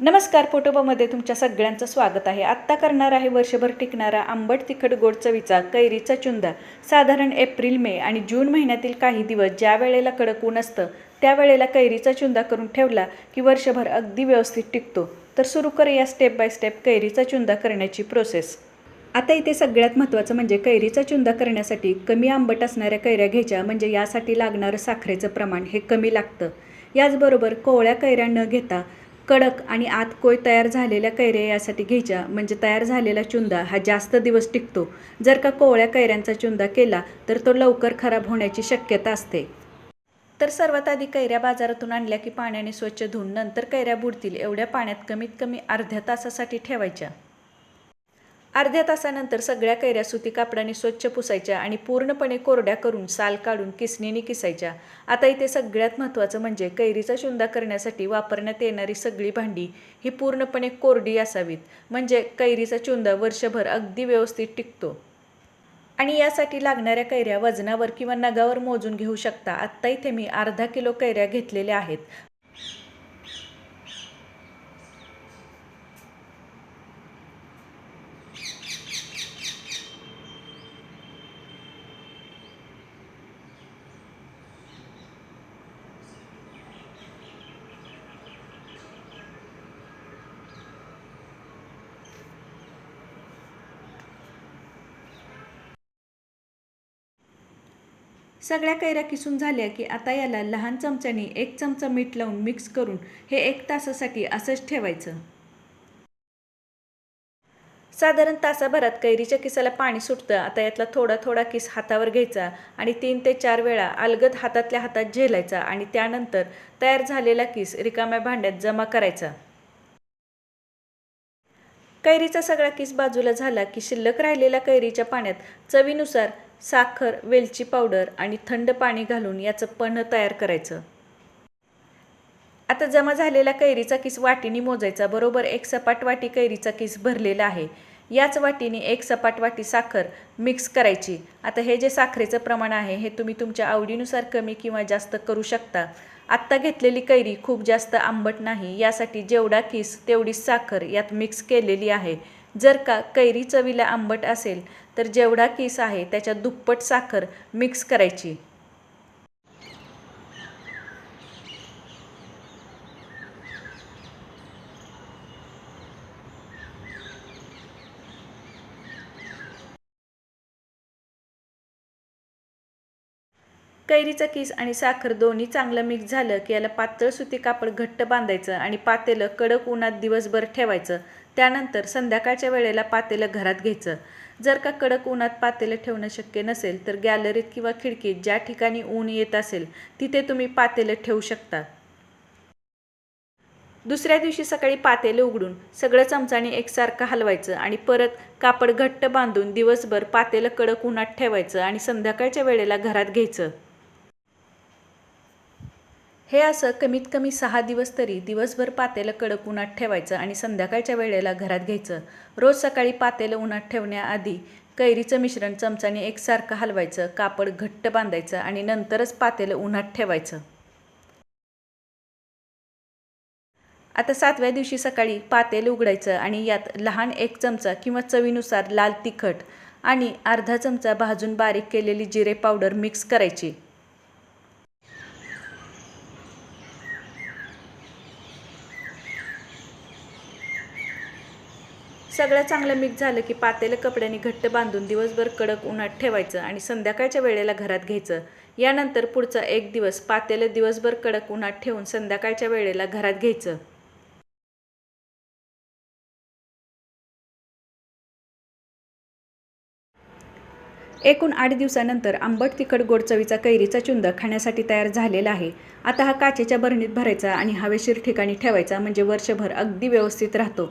नमस्कार फोटोबामध्ये तुमच्या सगळ्यांचं स्वागत आहे. आत्ता करणार आहे वर्षभर टिकणारा आंबट तिखट गोड चवीचा कैरीचा चुंदा. साधारण एप्रिल मे आणि जून महिन्यातील काही दिवस ज्या वेळेला कडक ऊन असतं त्यावेळेला कैरीचा चुंदा करून ठेवला की वर्षभर अगदी व्यवस्थित टिकतो. तर सुरू करूया स्टेप बाय स्टेप कैरीचा चुंदा करण्याची प्रोसेस आता इथे सगळ्यात महत्त्वाचं म्हणजे कैरीचा चुंदा करण्यासाठी कमी आंबट असणाऱ्या कैऱ्या घ्यायच्या म्हणजे यासाठी लागणारं साखरेचं प्रमाण हे कमी लागतं. याचबरोबर कोवळ्या कैऱ्या न घेता कडक आणि आत कोय तयार झालेल्या कैऱ्या यासाठी घ्यायच्या. म्हणजे तयार झालेला चुंदा हा जास्त दिवस टिकतो. जर का कोवळ्या कैऱ्यांचा चुंदा केला तर तो लवकर खराब होण्याची शक्यता असते. तर सर्वात आधी कैऱ्या बाजारातून आणल्या की पाण्याने स्वच्छ धुवून नंतर कैऱ्या बुडतील. एवढ्या पाण्यात कमीत कमी अर्ध्या तासासाठी ठेवायच्या. अर्ध्या तासानंतर सगळ्या कैऱ्या सुती कापडाने स्वच्छ पुसायच्या आणि पूर्णपणे कोरड्या करून साल काढून किसणीने किसायच्या. आता इथे सगळ्यात महत्त्वाचं म्हणजे कैरीचा शुंदा करण्यासाठी वापरण्यात येणारी सगळी भांडी ही पूर्णपणे कोरडी असावीत. म्हणजे कैरीचा चुंदा वर्षभर अगदी व्यवस्थित टिकतो. आणि यासाठी लागणाऱ्या कैऱ्या वजनावर किंवा नगावर मोजून घेऊ शकता. आत्ता इथे मी अर्धा किलो कैऱ्या घेतलेल्या आहेत. सगळ्या कैऱ्या किसून झाल्या की आता याला लहान चमच्याने एक चमचा मीठ लावून मिक्स करून हे एक तासासाठी असंच ठेवायचं. साधारण तासाभरात कैरीच्या किसाला पाणी सुटतं. आता यातला थोडा थोडा किस हातावर घ्यायचा आणि तीन ते चार वेळा अलगद हातातल्या हातात झेलायचा आणि त्यानंतर तयार झालेला किस रिकाम्या भांड्यात जमा करायचा. कैरीचा सगळा किस बाजूला झाला की शिल्लक राहिलेल्या कैरीच्या पाण्यात चवीनुसार साखर वेलची पावडर आणि थंड पाणी घालून याचं पन्ह तयार करायचं. आता जमा झालेला कैरीचा किस वाटीने मोजायचा बरोबर एक सपाट वाटी कैरीचा किस भरलेला आहे. याच वाटीने एक सपाट वाटी साखर मिक्स करायची. आता हे जे साखरेचं प्रमाण आहे हे तुम्ही तुमच्या आवडीनुसार कमी किंवा जास्त करू शकता. आत्ता घेतलेली कैरी खूप जास्त आंबट नाही यासाठी जेवढा किस तेवढीच साखर यात मिक्स केलेली आहे. जर का कैरी चवीला आंबट असेल तर जेवढा किस आहे त्याच्या दुप्पट साखर मिक्स करायची. कैरीचा किस आणि साखर दोन्ही चांगलं मिक्स झालं की याला पातळ सुती कापड घट्ट बांधायचं आणि पातेलं कडक उन्हात दिवसभर ठेवायचं. त्यानंतर संध्याकाळच्या वेळेला पातेलं घरात घ्यायचं. जर का कडक उन्हात पातेलं ठेवणं शक्य नसेल तर गॅलरीत किंवा खिडकीत ज्या ठिकाणी ऊन येत असेल तिथे तुम्ही पातेलं ठेवू शकता. दुसऱ्या दिवशी सकाळी पातेलं उघडून सगळं चमचाने एकसारखं हलवायचं आणि परत कापड घट्ट बांधून दिवसभर पातेलं कडक उन्हात ठेवायचं आणि संध्याकाळच्या वेळेला घरात घ्यायचं. हे असं कमीत कमी सहा दिवस तरी दिवसभर पातेलं कडक उन्हात ठेवायचं आणि संध्याकाळच्या वेळेला घरात घ्यायचं. रोज सकाळी पातेलं उन्हात ठेवण्याआधी कैरीचं मिश्रण चमचाने एकसारखं हलवायचं कापड घट्ट बांधायचं आणि नंतरच पातेलं उन्हात ठेवायचं. आता सातव्या दिवशी सकाळी पातेल उघडायचं आणि यात लहान एक चमचा किंवा चवीनुसार लाल तिखट आणि अर्धा चमचा भाजून बारीक केलेली जिरे पावडर मिक्स करायची. सगळं चांगलं मिक्स झालं की पातेलं कपड्याने घट्ट बांधून दिवसभर कडक उन्हात ठेवायचं आणि संध्याकाळच्या वेळेला घरात घ्यायचं. यानंतर पुढचा एक दिवस पातेलं दिवसभर कडक उन्हात ठेवून संध्याकाळच्या वेळेला घरात घ्यायचं. एकूण आठ दिवसानंतर आंबट तिखट गोड चवीचा कैरीचा चुंद खाण्यासाठी तयार झालेला आहे. आता हा काचेच्या बरणीत भरायचा आणि हवेशीर ठिकाणी ठेवायचा म्हणजे वर्षभर अगदी व्यवस्थित राहतो.